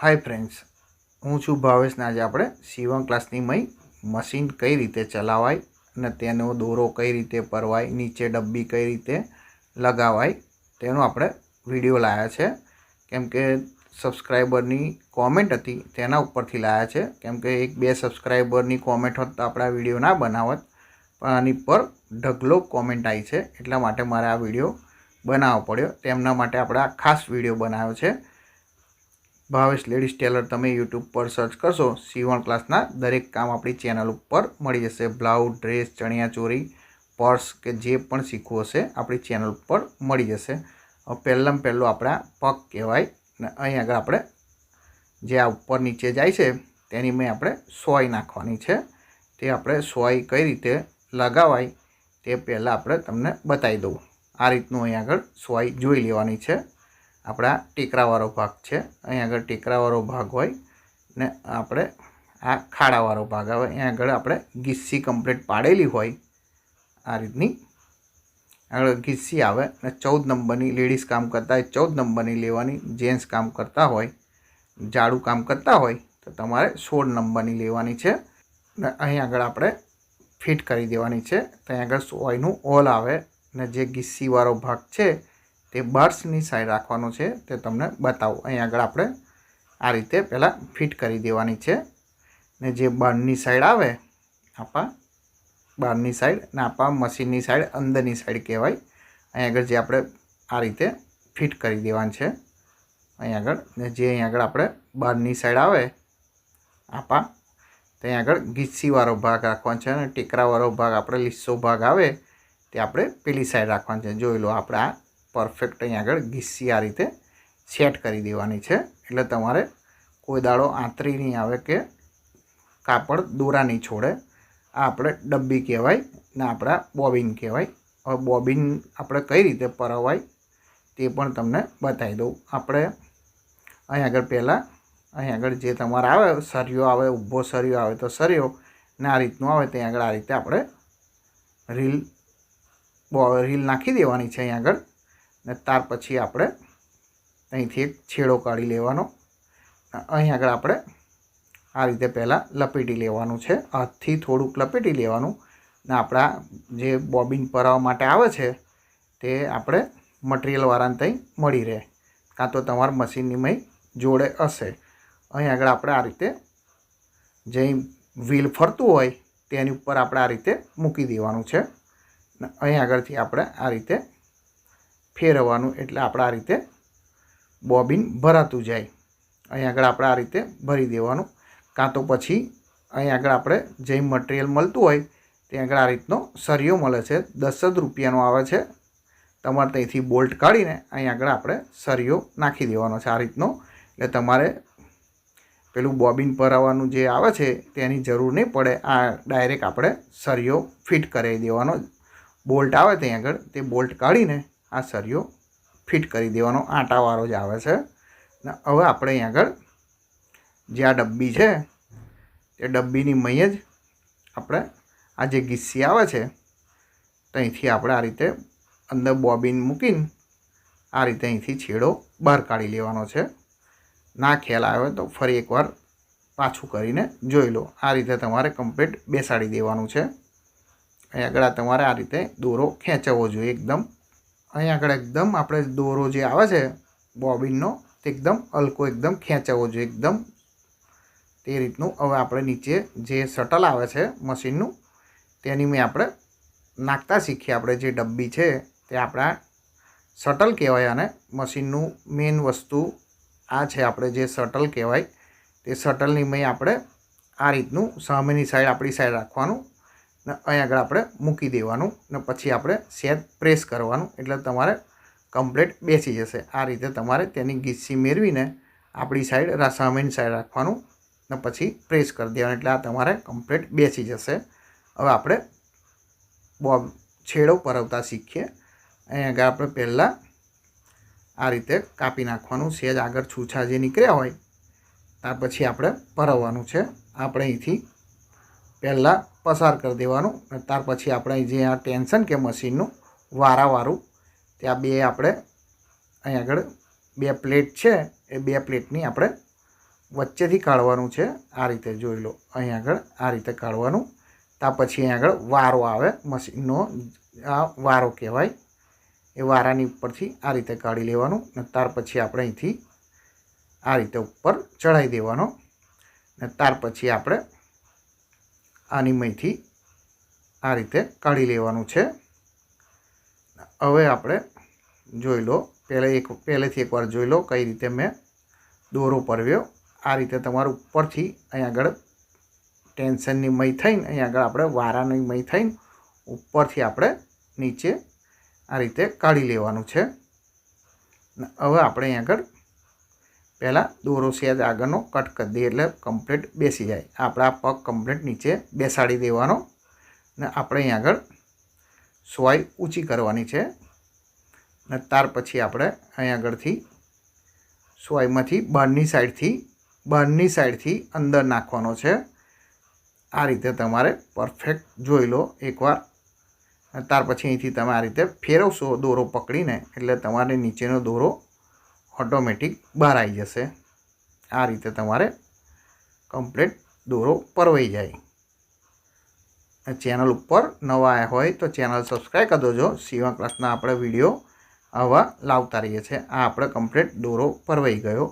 Hi friends હું છું ભાવેશને આજે આપણે સીવણ ક્લાસની મય મશીન કઈ રીતે ચલાવાય અને તેનો દોરો કઈ રીતે પરવાય, નીચે ડબ્બી કઈ રીતે લગાવાય તેનો આપણે વીડિયો લાવ્યા છે. કેમ કે સબસ્ક્રાઈબરની કોમેન્ટ હતી તેના ઉપરથી લાવ્યા છે. કેમ કે એક બે સબસ્ક્રાઈબરની કોમેન્ટ હોત તો આપણે વીડિયો ના બનાવત. પણ આની પર ઢગલો કોમેન્ટ આવી છે, એટલા માટે મારે આ વીડિયો બનાવવો પડ્યો. તેમના માટે આપણે આ ખાસ વીડિયો બનાવ્યો છે. ભાવેશ લેડીઝ ટેલર તમે યુટ્યુબ પર સર્ચ કરશો સીવણ ક્લાસના દરેક કામ આપણી ચેનલ ઉપર મળી જશે. બ્લાઉઝ, ડ્રેસ ચણિયાચોળી પર્સ કે જે પણ શીખવું હશે આપણી ચેનલ ઉપર મળી જશે. પહેલાં પહેલું આપણા પગ કહેવાય ને અહીં આગળ આપણે જે આ ઉપર નીચે જાય છે તેની મેં આપણે સોય નાખવાની છે. તે આપણે સોય કઈ રીતે લગાવાય તે પહેલાં આપણે તમને બતાવી દઉં. આ રીતનું અહીં આગળ સોય જોઈ લેવાની છે. આપણા ટેકરાવાળો ભાગ છે. અહીં આગળ ટેકરાવાળો ભાગ હોય ને આપણે આ ખાડાવાળો ભાગ આવે. અહીં આગળ આપણે ગીસ્સી કમ્પ્લીટ પાડેલી હોય આ રીતની. આગળ ઘીસી આવે ને ચૌદ નંબરની લેડીઝ કામ કરતા હોય, ચૌદ નંબરની લેવાની જેન્ટ્સ કામ કરતા હોય જાડું કામ કરતા હોય, તો તમારે સોળ નંબરની લેવાની છે. ને અહીં આગળ આપણે ફિટ કરી દેવાની છે. ત્યાં આગળ સોયનું ઓલ આવે ને જે ગીસ્સીવાળો ભાગ છે તે બર્ડ્સની સાઈડ રાખવાનું છે, તે તમને બતાવું. અહીં આગળ આપણે આ રીતે પહેલાં ફિટ કરી દેવાની છે. ને જે બહારની સાઈડ આવે આપા બહારની સાઈડ ને આપા મશીનની સાઈડ, અંદરની સાઈડ કહેવાય. અહીં આગળ જે આપણે આ રીતે ફિટ કરી દેવાની છે. અહીં આગળ ને જે અહીં આગળ આપણે બહારની સાઈડ આવે આપા ત્યાં આગળ ગીસ્સીવાળો ભાગ રાખવાનો છે અને ટેકરાવાળો ભાગ, આપણે લીસ્સો ભાગ આવે, તે આપણે પેલી સાઈડ રાખવાનો છે. જોઈ લો, આપણે આ પરફેક્ટ અહીં આગળ ગીસી આ રીતે સેટ કરી દેવાની છે. એટલે તમારે કોઈ દાડો આંતરી નહીં આવે કે કાપડ દોરા નહીં છોડે. આ આપણે ડબ્બી કહેવાય ને આપણા બોબિન કહેવાય. હવે બોબિન આપણે કઈ રીતે પરવાય તે પણ તમને બતાવી દઉં. આપણે અહીં આગળ પહેલાં, અહીં આગળ જે તમારે આવે, સરિયો આવે, ઊભો સરિયો આવે તો સરિયો ને આ રીતનું આવે ત્યાં આગળ આ રીતે આપણે રીલ રીલ નાખી દેવાની છે અહીં આગળ. ને ત્યાર પછી આપણે અહીંથી એક છેડો કાઢી લેવાનો. અહીં આગળ આપણે આ રીતે પહેલાં લપેટી લેવાનું છે. હાથથી થોડુંક લપેટી લેવાનું. ને આપણા જે બોબિન પરાવવા માટે આવે છે, તે આપણે મટીરિયલવાળાને ત્યાં મળી રહે. કાં તો તમારા મશીનની જોડે હશે. અહીં આગળ આપણે આ રીતે જે વ્હીલ ફરતું હોય તેની ઉપર આપણે આ રીતે મૂકી દેવાનું છે. અહીં આગળથી આપણે આ રીતે ફેરવવાનું એટલે આપણે આ રીતે બોબિન ભરાતું જાય. અહીં આગળ આપણે આ રીતે ભરી દેવાનું. કાં તો પછી અહીં આગળ આપણે જે મટિરિયલ મળતું હોય ત્યાં આગળ આ રીતનો સરિયો મળે છે. દસ જ રૂપિયાનો આવે છે. તમારે ત્યાંથી બોલ્ટ કાઢીને અહીં આગળ આપણે સરિયો નાખી દેવાનો છે આ રીતનો. એટલે તમારે પેલું બોબિન ભરાવાનું જે આવે છે તેની જરૂર નહીં પડે. આ ડાયરેક્ટ આપણે સરિયો ફિટ કરાવી દેવાનો. બોલ્ટ આવે ત્યાં આગળ તે બોલ્ટ કાઢીને આ સરિયો ફિટ કરી દેવાનો. આટાવાળો જ આવે છે. ને હવે આપણે અહીં આગળ જે આ ડબ્બી છે તે ડબ્બીની મય જ આપણે આ જે ગીસી આવે છે ત્યાંથી આપણે આ રીતે અંદર બોબિન મૂકીને આ રીતે અહીંથી છેડો બહાર કાઢી લેવાનો છે. ના ખ્યાલ આવે તો ફરી એકવાર પાછું કરીને જોઈ લો. આ રીતે તમારે કમ્પ્લીટ બેસાડી દેવાનું છે. અહીં આગળ તમારે આ રીતે દોરો ખેંચવો જોઈએ એકદમ. અહીં આગળ એકદમ આપણે દોરો જે આવે છે, બોબિનનો, તે એકદમ હલકો, એકદમ ખેંચાવો જોઈએ, એકદમ. તે રીતનું હવે આપણે નીચે જે શટલ આવે છે મશીનનું, તેની મેં આપણે નાખતા શીખીએ. આપણે જે ડબ્બી છે તે આપણા શટલ કહેવાય અને મશીનનું મેઇન વસ્તુ આ છે આપણે જે શટલ કહેવાય. તે શટલની મેં આપણે આ રીતનું સામેની સાઈડ, આપણી સાઈડ રાખવાનું. ને અહીં આગળ આપણે મૂકી દેવાનું ને પછી આપણે સેદ પ્રેસ કરવાનું એટલે તમારે કમ્પ્લેટ બેસી જશે. આ રીતે તમારે તેની ગીસી મેળવીને આપણી સાઈડ સામેની સાઈડ રાખવાનું ને પછી પ્રેસ કરી દેવાનું એટલે આ તમારે કમ્પ્લેટ બેસી જશે. હવે આપણે બોબ છેડો પરવતા શીખીએ. અહીં આગળ આપણે પહેલાં આ રીતે કાપી નાખવાનું. સેજ આગળ છૂછા જે નીકળ્યા હોય, ત્યાર પછી આપણે પરવવાનું છે. આપણે અહીંથી પહેલાં પસાર કરી દેવાનું ત્યાર પછી આપણે જે આ ટેન્શન કે મશીનનું વારાવારું, ત્યાં બે આપણે અહીં આગળ બે પ્લેટ છે, એ બે પ્લેટની આપણે વચ્ચેથી કાઢવાનું છે, આ રીતે જોઈ લો, અહીં આગળ આ રીતે કાઢવાનું ત્યાં પછી અહીં આગળ વારો આવે, મશીનનો આ વારો કહેવાય, એ વારાની ઉપરથી આ રીતે કાઢી લેવાનું ને ત્યાર પછી આપણે અહીંથી આ રીતે ઉપર ચડાવી દેવાનો ને ત્યાર પછી આપણે આની મહીથી આ રીતે કાઢી લેવાનું છે. હવે આપણે જોઈ લો, પહેલે એક, પહેલેથી એકવાર જોઈ લો કઈ રીતે મેં દોરો પરવ્યો. આ રીતે તમારું ઉપરથી અહીં આગળ ટેન્શનની મય થઈને અહીં આગળ આપણે વારાની મય થઈને ઉપરથી આપણે નીચે આ રીતે કાઢી લેવાનું છે. હવે આપણે અહીં આગળ પહેલાં દોરો સેજ આગળનો કટ કરી દઈએ એટલે કમ્પ્લીટ બેસી જાય. આપણા પગ કમ્પ્લીટ નીચે બેસાડી દેવાનો ને આપણે અહીં આગળ સોય ઊંચી કરવાની છે ને ત્યાર પછી આપણે અહીં આગળથી સોયમાંથી બહારની સાઈડથી બહારની સાઈડથી અંદર નાખવાનો છે. આ રીતે તમારે પરફેક્ટ જોઈ લો એકવાર. ત્યાર પછી અહીંથી તમે આ રીતે ફેરવશો દોરો પકડીને એટલે તમારે નીચેનો દોરો ઓટોમેટિક બહાર આવી જશે. આ રીતે તમારે કમ્પ્લીટ દોરો પરવાઈ જાય. ચેનલ ઉપર નવા આવ્યા હોય તો ચેનલ સબસ્ક્રાઈબ કરી દેજો. સીવા ક્લાસના આપણે વીડિયો આવા લાવતા રહીએ છીએ. આ આપણે કમ્પ્લીટ દોરો પરવાઈ ગયો.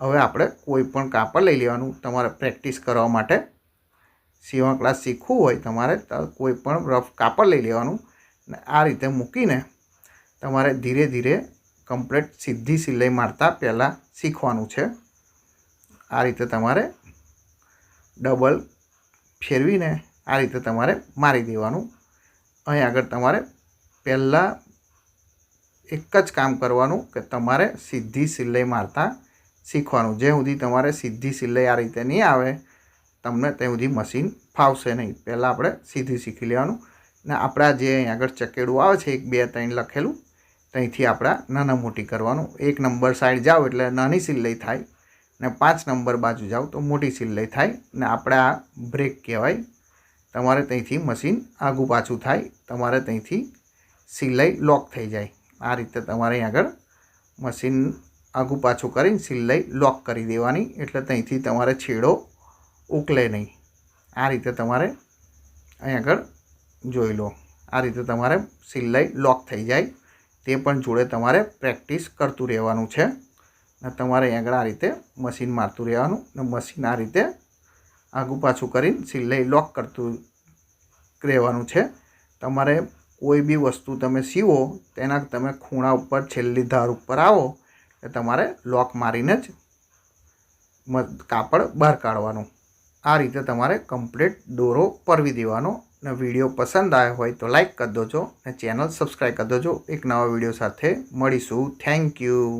હવે આપણે કોઈ પણ કાપડ લઈ લેવાનું. તમારે પ્રેક્ટિસ કરવા માટે સીવા ક્લાસ શીખવું હોય તમારે કોઈ પણ રફ કાપડ લઈ લેવાનું. ને આ રીતે મૂકીને તમારે ધીરે ધીરે કમ્પ્લીટ સીધી સિલાઈ મારતા પહેલાં શીખવાનું છે. આ રીતે તમારે ડબલ ફેરવીને આ રીતે તમારે મારી દેવાનું. અહીં આગળ તમારે પહેલાં એક જ કામ કરવાનું કે તમારે સીધી સિલાઈ મારતા શીખવાનું. જ્યાં સુધી તમારે સીધી સિલાઈ આ રીતે નહીં આવે, તમને ત્યાં સુધી મશીન ફાવશે નહીં. પહેલાં આપણે સીધી શીખી લેવાનું. ને આપણા જે અહીં આગળ ચકેડું આવે છે, એક, બે, ત્રણ લખેલું ત્યાંથી આપણા નાના મોટી કરવાનું. એક નંબર સાઈડ જાઓ એટલે નાની સિલાઈ થાય ને પાંચ નંબર બાજુ જાઓ તો મોટી સિલાઈ થાય ને આપણે આ બ્રેક કહેવાય. તમારે ત્યાંથી મશીન આગું પાછું થાય, તમારે ત્યાંથી સિલાઈ લોક થઈ જાય. આ રીતે તમારે આગળ મશીન આગું પાછું કરીને સિલાઈ લોક કરી દેવાની, એટલે ત્યાંથી તમારે છેડો ઉકલે નહીં. આ રીતે તમારે અહીં આગળ જોઈ લો. આ રીતે તમારે સિલાઈ લોક થઈ જાય. તે પણ જોડે તમારે પ્રેક્ટિસ કરતું રહેવાનું છે. ને તમારે આંગળા આ રીતે મશીન મારતું રહેવાનું ને મશીન આ રીતે આગું પાછું કરીને સિલાઈ લોક કરતું રહેવાનું છે. તમારે કોઈ બી વસ્તુ તમે સીવો તેના તમે ખૂણા ઉપર છેલ્લી ધાર ઉપર આવો એ તમારે લોક મારીને જ કાપડ બહાર કાઢવાનું. આ રીતે તમારે કમ્પ્લીટ દોરો પરવી દેવાનો ને વીડિયો પસંદ આવ્યો હોય તો લાઈક કરી દોજો અને ચેનલ સબસ્ક્રાઈબ કરી દોજો. એક નવા વીડિયો સાથે મળીશું. Thank you